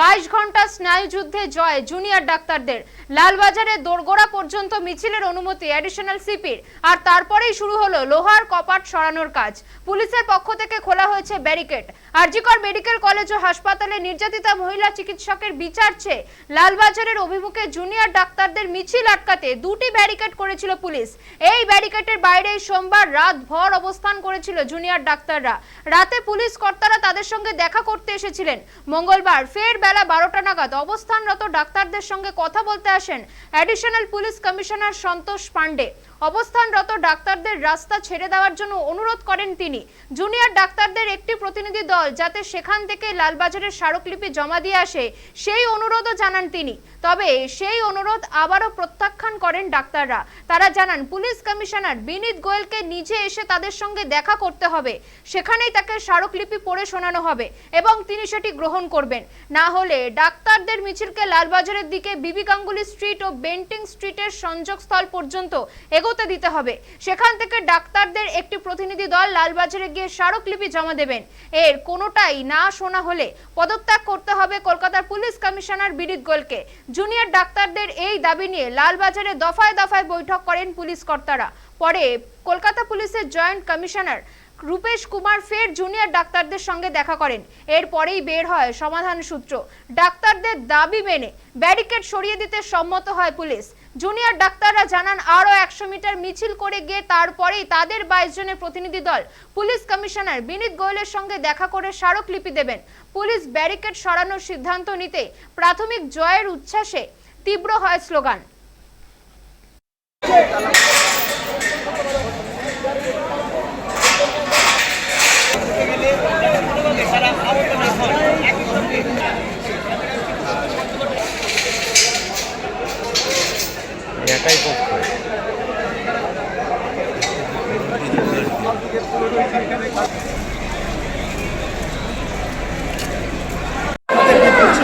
বাইশ ঘণ্টা স্নায়ুযুদ্ধে জয় জুনিয়র ডাক্তারদের। লালবাজারে দোরগোড়া পর্যন্ত মিছিলের অনুমতি অ্যাডিশনাল সিপির আর তারপরেই শুরু হলো লোহার কপাট সরানোর কাজ। পুলিশের পক্ষ থেকে খোলা হয়েছে ব্যারিকেড। আরজিকর মেডিকেল কলেজ ও হাসপাতালে নির্যাতিতা মহিলা চিকিৎসকের বিচার চেয়ে লালবাজারের অভিমুখে জুনিয়র ডাক্তারদের মিছিল আটকাতে দুটি ব্যারিকেড করেছিল পুলিশ। এই ব্যারিকেডের বাইরে সোমবার রাত ভর অবস্থান করেছিল জুনিয়র ডাক্তাররা। রাতে পুলিশ কর্তারা তাদের সঙ্গে দেখা করতে এসেছিলেন। মঙ্গলবার ফের বেলা বারোটা নাগাদ অবস্থানরত ডাক্তারদের সঙ্গে কথা বলতে আসেন additional police commissioner Santosh Pandey অবস্থানরত ডাক্তারদের রাস্তা ছেড়ে দেওয়ার জন্য অনুরোধ করেন তিনি। জুনিয়র ডাক্তারদের একটি প্রতিনিধি দল যাতে সেখান থেকে লালবাজারের স্মারকলিপি জমা দিয়ে আসে, সেই অনুরোধও জানান তিনি। তবে সেই অনুরোধ আবারও প্রত্যাখ্যান করেন ডাক্তাররা। তারা জানান, পুলিশ কমিশনার বিনীত গোয়েলকে নিজে এসে তাদের সঙ্গে দেখা করতে হবে। সেখানেই তাকে স্মারকলিপি পড়ে শোনানো হবে এবং তিনি সেটি গ্রহণ করবেন। না হলে ডাক্তারদের মিছিলকে লালবাজারের দিকে বিবি গাঙ্গুলি স্ট্রিট ও বেন্টিং স্ট্রিটের সংযোগস্থল পর্যন্ত এগোতে দিতে হবে। সেখান থেকে ডাক্তারদের একটি প্রতিনিধি দল লালবাজারে গিয়ে স্মারকলিপি জমা দেবেন। এর কোনোটাই না শোনা হলে পদত্যাগ করতে হবে কলকাতার পুলিশ কমিশনার বিনীত গোলকে জুনিয়র ডাক্তারদের এই দাবি নিয়ে লালবাজারে দফায় দফায় বৈঠক করেন পুলিশ কর্তারা। পরে কলকাতা পুলিশের জয়েন্ট কমিশনার রূপেশ কুমার ফের জুনিয়র ডাক্তারদের সঙ্গে দেখা করেন। এরপরেই বের হয় সমাধান সূত্র। ডাক্তারদের দাবি মেনে ব্যারিকেড সরিয়ে দিতে সম্মত হয় পুলিশ। জুনিয়র ডাক্তাররা জানান, আরও একশো মিটার মিছিল করে গিয়ে তারপরেই তাদের বাইশ জনের প্রতিনিধি দল পুলিশ কমিশনার বিনীত গোয়েলের সঙ্গে দেখা করে স্মারকলিপি দেবেন। পুলিশ ব্যারিকেড সরানোর সিদ্ধান্ত নিতে প্রাথমিক জয়ের উচ্ছ্বাসে তীব্র হয় স্লোগান।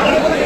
আমাদের